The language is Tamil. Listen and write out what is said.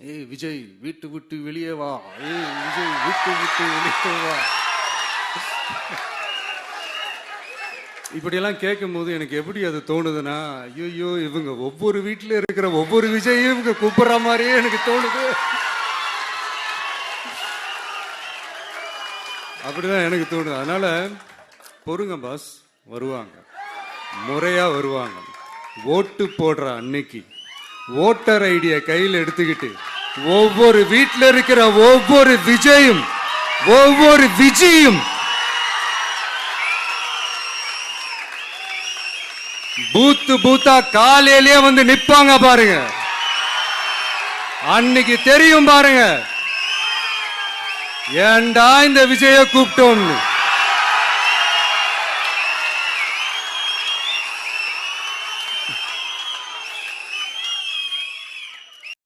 ஏய் விஜய் வீட்டு விட்டு வெளியே வா. ஏய் விஜய் வீட்டு விட்டு வெளியே வா. இப்படியெல்லாம் கேட்கும்போது எனக்கு எப்படி அது தோணுதுன்னா ஐயோ இவங்க ஒவ்வொரு வீட்டில் இருக்கிற ஒவ்வொரு விஜயும் இவங்க கூப்பிட்ற மாதிரியே எனக்கு தோணுது. அப்படிதான் எனக்கு தோணுது. அதனால பொறுங்க பாஸ் வருவாங்க. முறையாக வருவாங்க. ஓட்டு போடுற அன்னைக்கு ஓட்டர் ஐடியை கையில் எடுத்துக்கிட்டு ஒவ்வொரு வீட்டில் இருக்கிற ஒவ்வொரு விஜயும் ஒவ்வொரு விஜயும் பூத்து பூத்தா காலையிலேயே வந்து நிப்பாங்க பாருங்க. அன்னைக்கு தெரியும் பாருங்க. ஏன்டா இந்த விஜய கூப்பிட்டோம்னு?